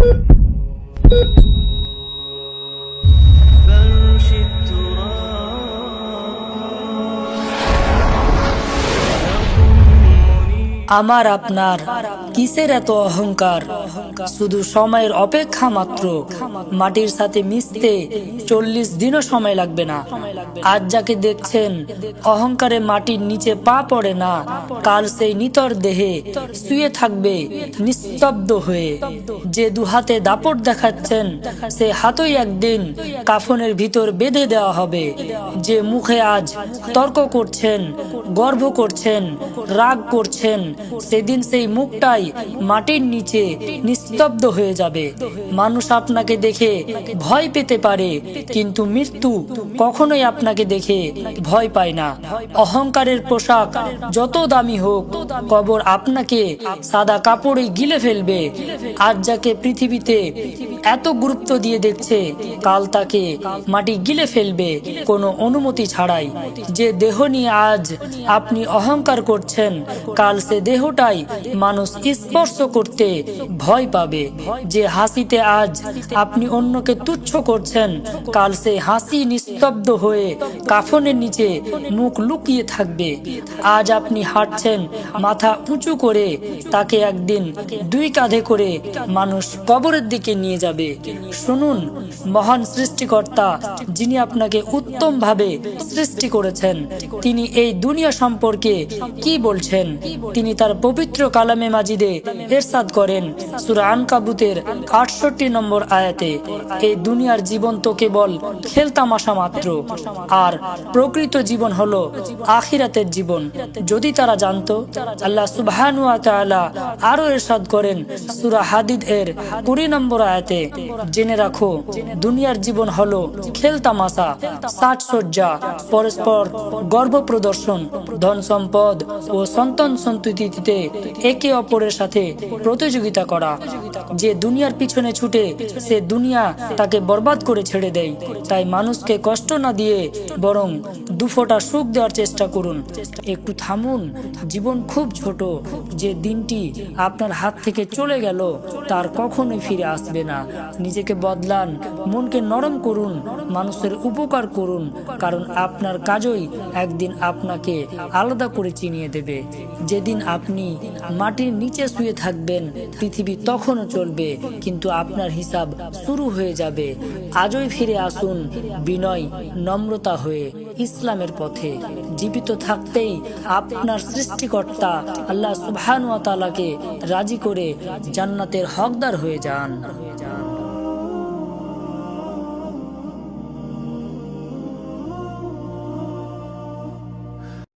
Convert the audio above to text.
Thank you. আমার আপনার কিসের এত অহংকার? শুধু সময়ের অপেক্ষা মাত্র। মাটির সাথে মিশতে চল্লিশ দিনও সময় লাগবে না। আজ যাকে দেখছেন, অহংকারে মাটির নিচে পা পড়ে না, কাল সেই নিতর দেহে শুয়ে থাকবে, নিস্তব্ধ হয়ে। যে দুহাতে দাপট দেখাচ্ছেন, সে হাতই একদিন কাফনের ভিতর বেঁধে দেওয়া হবে। যে মুখে আজ তর্ক করছেন, গর্ব করছেন, রাগ করছেন সেদিন সেই মুখটাই মাটির নিচে নিস্তব্ধ হয়ে যাবে। মানুষ আপনাকে দেখে ভয় পেতে পারে, কিন্তু মৃত্যু কখনোই আপনাকে দেখে ভয় পায় না। অহংকারের পোশাক যত দামি হোক, কবর আপনাকে সাদা কাপড়ে গিলে ফেলবে। আজ যাকে পৃথিবীতে এত গুরুত্ব দিয়ে দেখছে, কাল তাকে মাটি গিলে ফেলবে, কোনো অনুমতি ছাড়াই। যে দেহ নিয়ে আজ আপনি অহংকার করছেন, কাল সে দেহটাই মানুষ স্পর্শ করতে ভয় পাবে যে হাসিতে আজ আপনি অন্যকে তুচ্ছ করছেন, কাল সে হাসি নিস্তব্ধ হয়ে কাফনের নিচে মুখ লুকিয়ে থাকবে। আজ আপনি হাঁটছেন, মাথা উঁচু করে তাকে একদিন দুই কাঁধে করে মানুষ কবরের দিকে নিয়ে যাবে। শুনুন, মহান সৃষ্টিকর্তা যিনি আপনাকে উত্তম ভাবে সৃষ্টি করেছেন, তিনি এই দুনিয়া সম্পর্কে কি বলছেন? তিনি তার পবিত্র কালামে মাজিদে এরশাদ করেন। সুরা আনকাবুতের আটষট্টি নম্বর আয়াতে, এই দুনিয়ার জীবন তো কেবল খেলতামাশা মাত্র। আর প্রকৃত জীবন হলো আখিরাতের জীবন। যদি তারা জানতো, আল্লাহ সুবহানু তাআলা আরও এরশাদ করেন সুরা হাদিদ এর কুড়ি নম্বর আয়াতে, জেনে রাখো, দুনিয়ার জীবন হলো খেলতামাশা সাজসজ্জা, পরস্পর গর্ব প্রদর্শন, ধন সম্পদ ও সন্তান সন্ততিতে একে অপরের সাথে প্রতিযোগিতা করা। যে দুনিয়ার পিছনে ছুটে, সে দুনিয়া তাকে বরবাদ করে ছেড়ে দেয়। তাই মানুষকে কষ্ট না দিয়ে বরং দুফোটা সুখ দেওয়ার চেষ্টা করুন। একটু থামুন। জীবন খুব ছোট। যে দিনটি আপনার হাত থেকে চলে গেল, তার কখনোই ফিরে আসবে না। নিজেকে বদলান, মনকে নরম করুন, মানুষের উপকার করুন, কারণ আপনার কাজই একদিন আপনাকে আলাদা করে চিনিয়ে দেবে। যেদিন আপনি মাটির নিচে শুয়ে থাকবেন, পৃথিবী তখনও চলবে, কিন্তু আপনার হিসাব শুরু হয়ে যাবে। আজই ফিরে আসুন, বিনয়, নম্রতা হয়ে। ইসলামের পথে। জীবিত থাকতেই আপনার সৃষ্টিকর্তা আল্লাহ সুবহান ওয়া তাআলাকে রাজি করে জান্নাতের হকদার হয়ে যান।